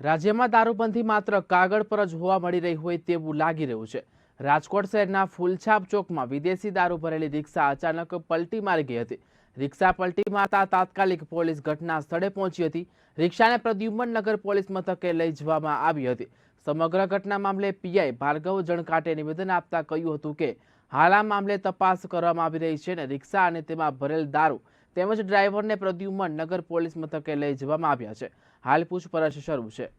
રાજ્યમાં દારૂબંધી માત્ર કાગળ પર જ હોવા મળી રહી હોય તેવું લાગી રહ્યું છે. રાજકોટ શહેરના ફૂલછાપ ચોકમાં વિદેશી દારૂ ભરેલી રિક્ષા અચાનક પલટી મારી ગઈ હતી. રિક્ષા પલટી મારતા તાત્કાલિક પોલીસ ઘટના સ્થળે પહોંચી હતી. રિક્ષાને પ્રદ્યુમન નગર પોલીસ મથકે લઈ જવામાં આવી હતી. સમગ્ર ઘટના મામલે પીઆઈ ભાર્ગવ જણકાટે નિવેદન આપતા કહ્યું હતું કે, હાલ આ મામલે તપાસ કરવામાં આવી રહી છે અને રિક્ષા અને તેમાં ભરેલ દારૂ તેમજ ડ્રાઈવરને પ્રદ્યુમન નગર પોલીસ મથકે લઈ જવામાં આવ્યા છે. હાલ પૂછપરછ શરૂ છે.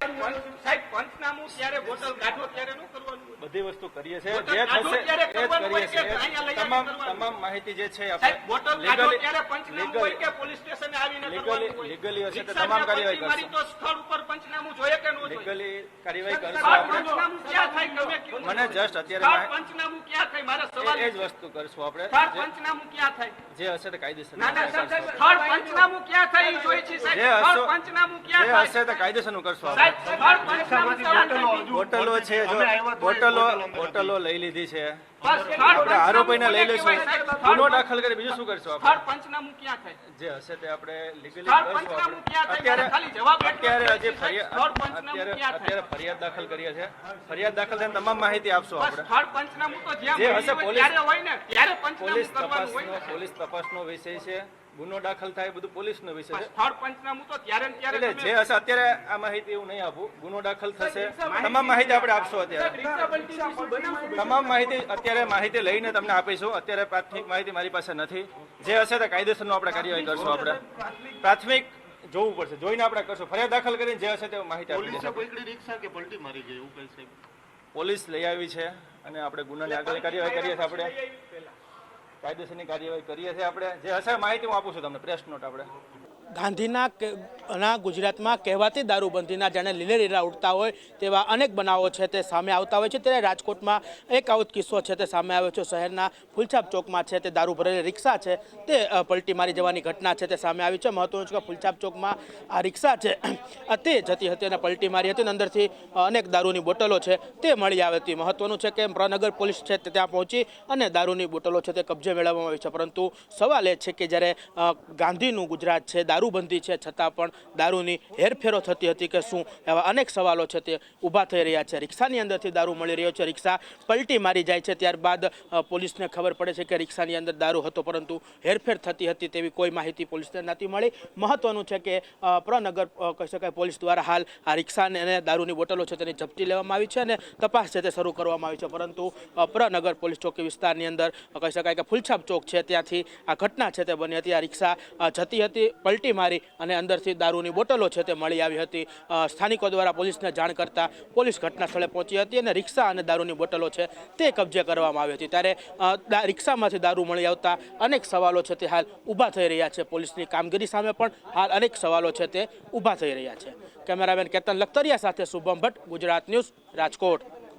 પંચ- સાહેબ પંચનામું ત્યારે બોટલ કાઢો ત્યારે ન કરવાનું બધી વસ્તુ કરીએ છીએ. જે થશે એ જ કરીએ છીએ. તમામ તમામ માહિતી જે છે હશે તો તમામ કાર્યવાહી પલટી તો સ્થળ ઉપર પંચનામું જોઈએ કે ન જોઈએ? લીગલી કાર્યવાહી કરશું કયો? મને જસ્ટ અત્યારે પંચનામું ક્યાં થાય? મારા સવાલ એ જ વસ્તુ કરશું આપણે. સ્થળ જે- પંચનામું ક્યાં થાય? જે હશે તો કાયદેસર ના ના સાહેબ, સાહેબ, સ્થળ પંચનામું ક્યાં થાય એ જોઈએ છે સાહેબ. સ્થળ પંચનામું ક્યાં થાય? હશે કાયદેસર કાયદેસરનું કરશું સાહેબ આપણે સ્થળ પંચનામું બોટલો છે જો બોટલો બોટલો લઈ લીધી છે. આરોપીને લઈ સાહેબ? ગુનો દાખલ કરી બીજું શું કરશું આપણે? સ્થળ પંચનામું ક્યાં થાય? જે હશે તે આપણે લીગલી કરશું? અત્યારે ખાલી જવાબ અત્યારે હજી ફરિયાદ અત્યારે અત્યારે ફરિયાદ દાખલ કરીએ છે ફરિયાદ દાખલ થઈને તમામ માહિતી આપશો આપણે. સ્થળ પંચનામું તો જે હશે પોલીસ- હોય ને. ત્યારે પંચનામું કરવાનું હોય પોલીસ તપાસનો વિષય છે. ગુનો દાખલ થાય બધું પોલીસનો વિષય છે. સ્થળ પંચનામું તો ત્યારે ત્યારે એટલે જે હશે અત્યારે આ માહિતી હું નહીં આપું. ગુનો દાખલ થશે. તમામ માહિતી આપણે આપશો અત્યારે? તમામ માહિતી અત્યારે માહિતી લઈને તમને આપીશું. અત્યારે પ્રાથમિક માહિતી મારી પાસે નથી. જે હશે તે કાયદેસરનો આપણે કાર્યવાહી કરશું આપણે. પ્રાથમિક? જોવું પડશે. જોઈને આપણે કરશું. ફરિયાદ દાખલ કરીને જે હશે તે માહિતી આપી રિક્ષા કે પલટી મારી ગઈ? એવું પોલીસ લઈ આવી છે અને આપણે ગુનાની આગળ કાર્યવાહી કરીએ છીએ આપણે. કાયદેસરની કાર્યવાહી કરીએ છીએ આપણે. જે હશે માહિતી હું આપું છું તમને પ્રેસ નોટ આપણે. ગાંધીના ના ગુજરાતમાં કહેવાતી દારૂબંધીના જાણે લીલેરેરા ઉડતા હોય તેવા અનેક બનાવો છે તે સામે આવતા હોય છે. ત્યારે રાજકોટમાં એક આવો કિસ્સો છે તે સામે આવ્યો છે. શહેરના ફૂલછાપ ચોકમાં છે તે દારૂ ભરેલી રિક્ષા છે તે પલટી મારી જવાની ઘટના છે તે સામે આવી છે. મહત્વનું છે કે ફૂલછાપ ચોકમાં આ રિક્ષા છે તે જતી હતી અને પલટી મારી હતી અને અંદરથી અનેક દારૂની બોટલો છે તે મળી આવી હતી. મહત્વનું છે કે પ્રનગર પોલીસ છે તે ત્યાં પહોંચી અને દારૂની બોટલો છે તે કબજે મેળવવામાં આવી છે. પરંતુ સવાલ એ છે કે જ્યારે ગાંધીનું ગુજરાત છે, દારૂબંધી છે, છતાં પણ દારૂની હેરફેરો થતી હતી કે શું? એવા અનેક સવાલો છે તે ઊભા થઈ રહ્યા છે. રિક્ષાની અંદરથી દારૂ મળી રહ્યો છે. રિક્ષા પલટી મારી જાય છે. ત્યારબાદ પોલીસને ખબર પડે છે કે રિક્ષાની અંદર દારૂ હતો, પરંતુ હેરફેર થતી હતી તેવી કોઈ માહિતી પોલીસને નથી મળી. મહત્વનું છે કે પ્રનગર કહી શકાય પોલીસ દ્વારા હાલ આ રિક્ષાને અને દારૂની બોટલો છે તેની ઝપટી લેવામાં આવી છે અને તપાસ છે તે શરૂ કરવામાં આવી છે. પરંતુ પ્રનગર પોલીસ ચોકી વિસ્તારની અંદર કહી શકાય કે ફૂલછાપ ચોક છે. ત્યાંથી આ ઘટના છે તે બની હતી. આ રિક્ષા જતી હતી, પલટી મારી અને અંદરથી દારૂની બોટલો છે તે મળી આવી હતી. સ્થાનિકો દ્વારા પોલીસને જાણ કરતાં પોલીસ ઘટના સ્થળે પહોંચી હતી અને રિક્ષા અને દારૂની બોટલો છે તે કબજે કરવામાં આવી હતી. ત્યારે રિક્ષામાંથી દારૂ મળી આવતા અનેક સવાલો છે તે હાલ ઊભા થઈ રહ્યા છે. પોલીસની કામગીરી સામે પણ હાલ અનેક સવાલો છે તે ઊભા થઈ રહ્યા છે. કેમેરામેન કેતન લખતરિયા સાથે શુભમ ભટ્ટ, ગુજરાત ન્યૂઝ રાજકોટ.